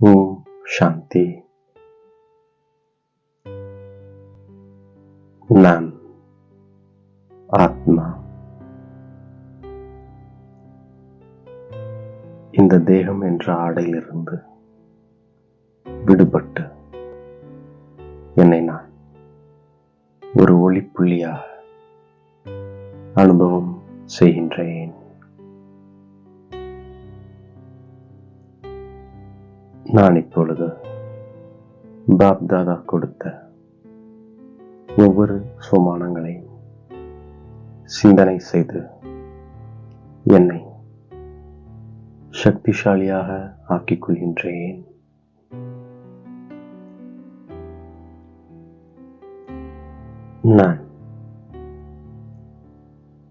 ஓ சாந்தி நான் ஆத்மா இந்த தேகம் என்ற ஆடையிலிருந்து விடுபட்டு என்னை நான் ஒரு ஒளிப்புள்ளியாக அனுபவம் செய்கின்றேன். நான் இப்பொழுது பாப்தாதா கொடுத்த ஒவ்வொரு சுமானங்களையும் சிந்தனை செய்து என்னை சக்திசாலியாக ஆக்கிக் கொள்கின்றேன். நான்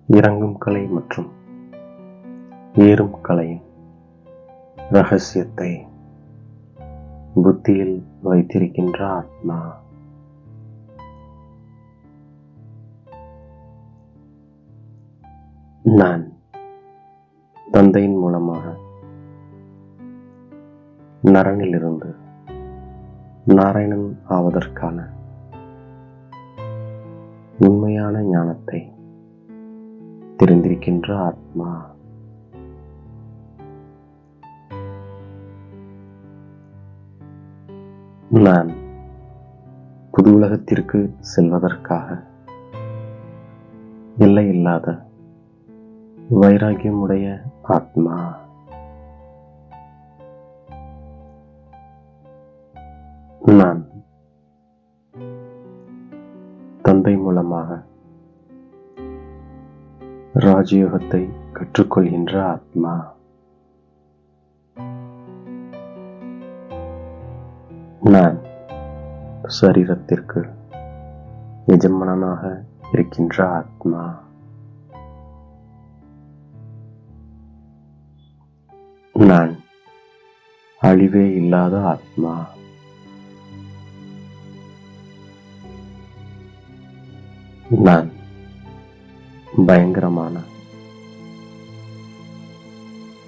இறங்கும் கலை மற்றும் ஏறும் கலையின் ரகசியத்தை புத்தியில் வைத்திருக்கின்ற ஆத்மா. நான் தந்தையின் மூலமாக நரனிலிருந்து நாராயணன் ஆவதற்கான உண்மையான ஞானத்தை தெரிந்திருக்கின்ற ஆத்மா. நான் புது உலகத்திற்கு செல்வதற்காக எல்லையில்லாத வைராகியமுடைய ஆத்மா. நான் தந்தை மூலமாக ராஜயோகத்தை கற்றுக்கொள்கின்ற ஆத்மா. நான் சரீரத்திற்கு எஜமானனாக இருக்கின்ற ஆத்மா. நான் அழிவே இல்லாத ஆத்மா. நான் பயங்கரமான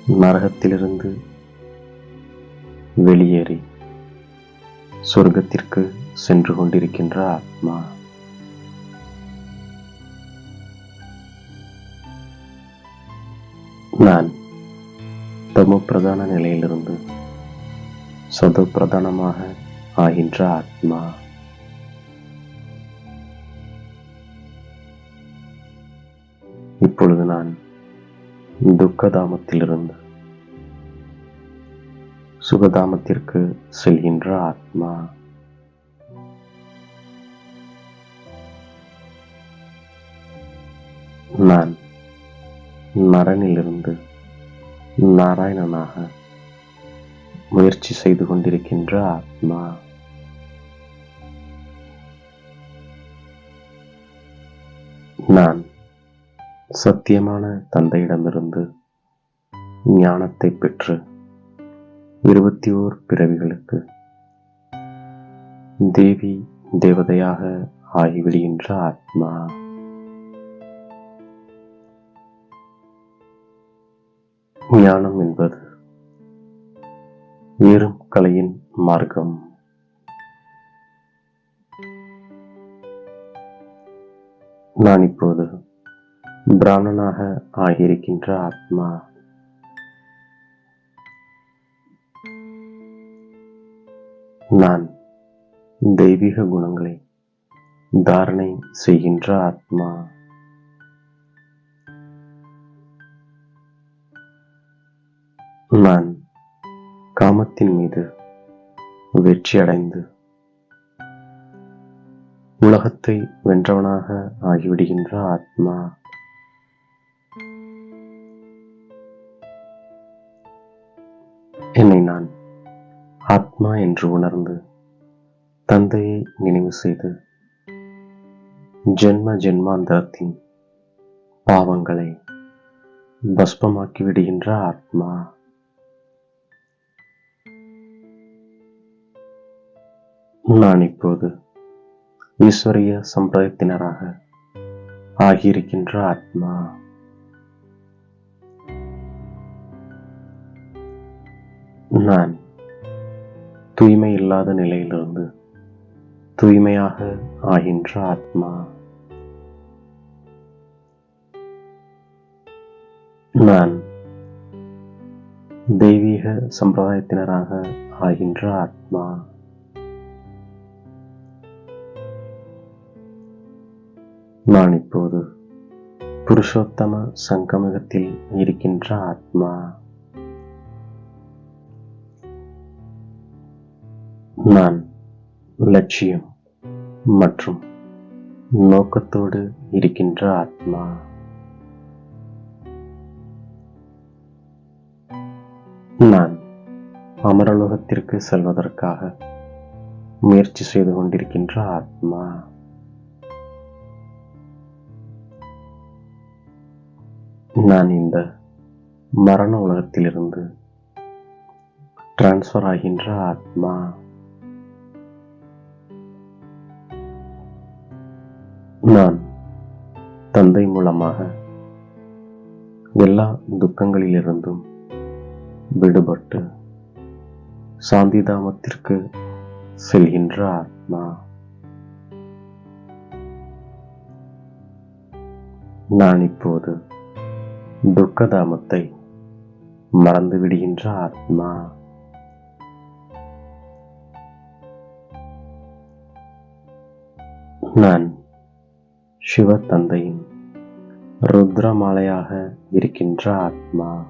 நரகத்திலிருந்து வெளியேறி சொர்க்கத்திற்கு சென்று கொண்டிருக்கின்ற ஆத்மா. நான் தமோ பிரதான நிலையிலிருந்து சதோ பிரதானமாக ஆகின்ற ஆத்மா. இப்பொழுது நான் துக்கதாமத்திலிருந்து சுகதாமத்திற்கு செல்கின்ற ஆத்மா. நான் நரனிலிருந்து நாராயணனாக முயற்சி செய்து கொண்டிருக்கின்ற ஆத்மா. நான் சத்தியமான தந்தையிடமிருந்து ஞானத்தை பெற்று இருபத்தி ஓர் பிறவிகளுக்கு. தேவி தேவதையாக ஆகிவிடுகின்ற ஆத்மா ஞானம் என்பது ஏறும் கலையின் மார்க்கம். நான் இப்போது பிராணனாக ஆகியிருக்கின்ற ஆத்மா. நான் தெய்வீக குணங்களை தாரணை செய்கின்ற ஆத்மா. நான் காமத்தின் மீது வெற்றி அடைந்து உலகத்தை வென்றவனாக ஆகிவிடுகின்ற ஆத்மா. என்னை நான் ஆத்மா என்று உணர்ந்து தந்தையை நினைவு செய்து ஜென்ம ஜென்மாந்தரத்தின் பாவங்களை பஸ்பமாக்கி விடுகின்ற ஆத்மா. நான் இப்போது ஈஸ்வரிய சம்பிரதாயத்தினராக ஆகியிருக்கின்ற ஆத்மா. நான் தூய்மை இல்லாத நிலையிலிருந்து தூய்மையாக ஆகின்ற ஆத்மா. நான் தெய்வீக சம்பிரதாயத்தினராக ஆகின்ற ஆத்மா. நான் இப்போது புருஷோத்தம சங்கமகத்தில் இருக்கின்ற ஆத்மா. நான் லட்சியம் மற்றும் நோக்கத்தோடு இருக்கின்ற ஆத்மா. நான் அமரலோகத்திற்கு செல்வதற்காக முயற்சி செய்து கொண்டிருக்கின்ற ஆத்மா. நான் இந்த மரண உலகத்திலிருந்து டிரான்ஸ்ஃபர் ஆகின்ற ஆத்மா. நான் தந்தை மூலமாக எல்லா துக்கங்களிலிருந்தும் விடுபட்டு சாந்திதாமத்திற்கு செல்கின்ற ஆத்மா. நான் இப்போது துக்கதாமத்தை மறந்து விடுகின்ற ஆத்மா. நான் சிவ தந்தையின் ருத்ரமாலையாக இருக்கின்ற ஆத்மா.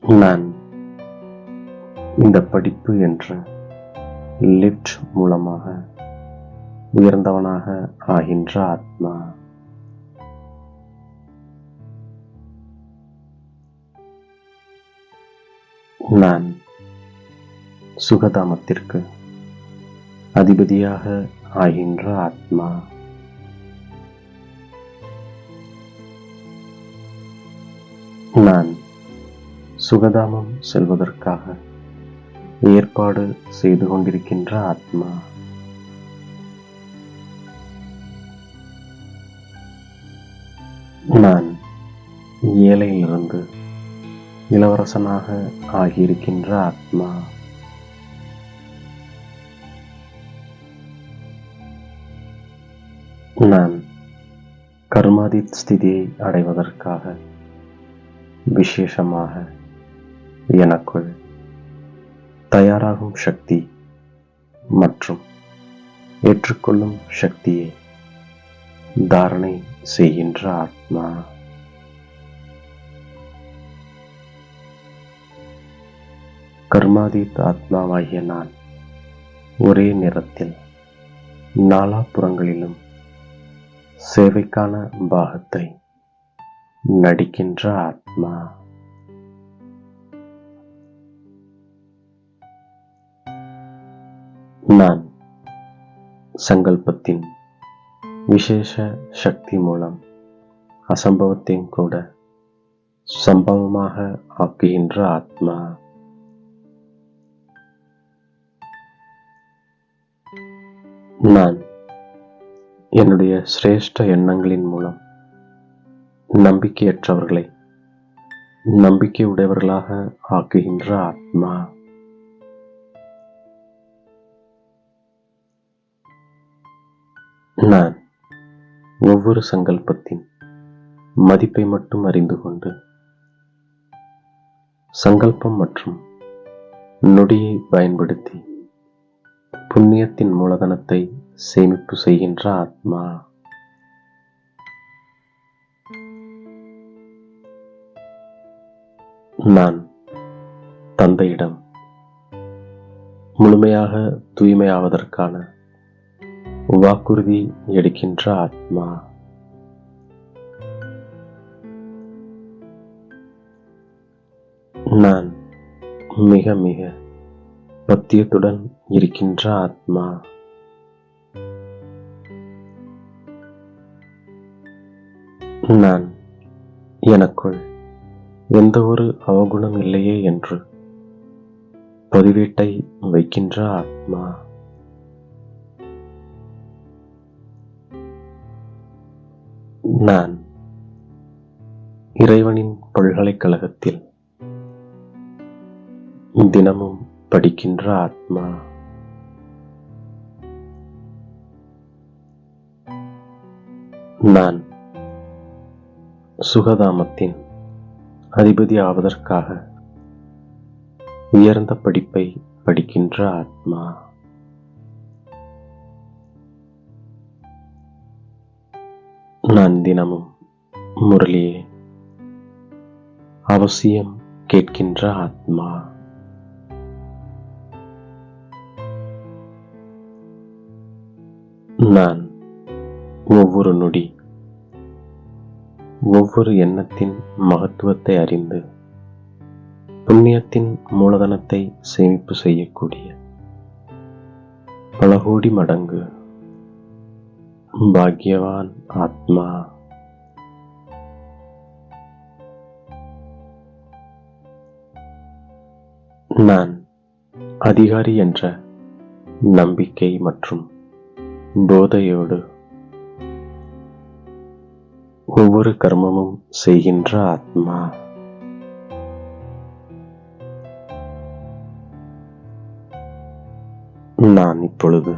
நான் இந்த படிப்பு என்ற லிஃப்ட் மூலமாக உயர்ந்தவனாக ஆகின்ற ஆத்மா. நான் சுகதாமத்திற்கு அதிபதியாக ஆகின்ற ஆத்மா. நான் சுகதாமம் செல்வதற்காக ஏற்பாடு செய்து கொண்டிருக்கின்ற ஆத்மா. நான் ஏழையிலிருந்து இளவரசனாக ஆகியிருக்கின்ற ஆத்மா. நான் கர்மாதித் ஸ்திதியை அடைவதற்காக விசேஷமாக எனக்குள் தயாராகும் சக்தி மற்றும் ஏற்றுக்கொள்ளும் சக்தியை தாரணை செய்கின்ற ஆத்மா. கர்மாதீத் ஆத்மாவாகிய நான் ஒரே நேரத்தில் நாலாபுறங்களிலும் சேவைக்கான பாகத்தை நடிக்கின்ற ஆத்மா. நான் சங்கல்பத்தின் விசேஷ சக்தி மூலம் அசம்பவத்தையும் கூட சம்பவமாக ஆக்குகின்ற ஆத்மா. நான் என்னுடைய சிரேஷ்ட எண்ணங்களின் மூலம். நம்பிக்கையற்றவர்களை நம்பிக்கை உடையவர்களாக ஆக்குகின்ற ஆத்மா. நான் ஒவ்வொரு சங்கல்பத்தின் மதிப்பை மட்டும் அறிந்து கொண்டு சங்கல்பம் மற்றும் நொடியை பயன்படுத்தி புண்ணியத்தின் மூலதனத்தை சேமிப்பு செய்கின்ற ஆத்மா. நான் தந்தையிடம் முழுமையாக தூய்மையாவதற்கான வாக்குறுதி எடுக்கின்ற ஆத்மா. நான் மிக மிக பத்தியத்துடன் இருக்கின்ற ஆத்மா. நான் எனக்குள் எந்த ஒரு அவகுணம் இல்லையே என்று பதிவேட்டை வைக்கின்ற ஆத்மா. நான் இறைவனின் பல்கலைக்கழகத்தில் தினமும் படிக்கின்ற ஆத்மா. நான் சுகதாமத்தின் அதிபதி ஆவதற்காக உயர்ந்த படிப்பை படிக்கின்ற ஆத்மா. நான் தினமும் முரளியே அவசியம் கேட்கின்ற ஆத்மா. நான் ஒவ்வொரு நொடி ஒவ்வொரு எண்ணத்தின் மகத்துவத்தை அறிந்து புண்ணியத்தின் மூலதனத்தை சேமிப்பு செய்யக்கூடிய பல கோடி மடங்கு பாக்யவான் ஆத்மா. நான் அதிகாரி என்ற நம்பிக்கை மற்றும் போதையோடு. ஒவ்வொரு கர்மமும் செய்கின்ற ஆத்மா. நான் இப்பொழுது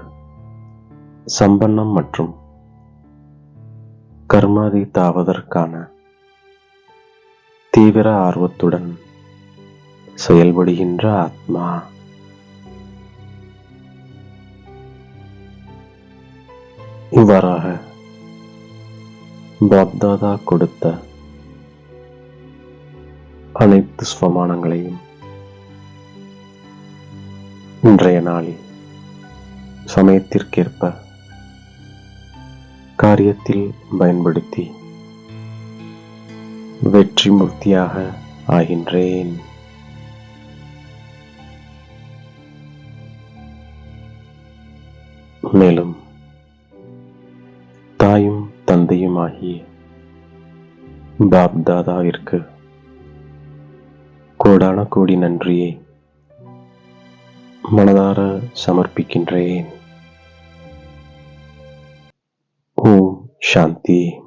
சம்பன்னம் மற்றும் கர்மாதித்தாவதற்கான தீவிர ஆர்வத்துடன் செயல்படுகின்ற ஆத்மா. இவ்வாறாக பாப்தாதா கொடுத்த அனைத்து ஸ்வமானங்களையும் இன்றைய நாளில் சமயத்திற்கேற்ப காரியத்தில் பயன்படுத்தி வெற்றி மூர்த்தியாக ஆகின்றேன். மேலும் பாப் தாதாவிற்கு கோடான கோடி நன்றியை மனதார சமர்ப்பிக்கின்றேன். ஓம் சாந்தி.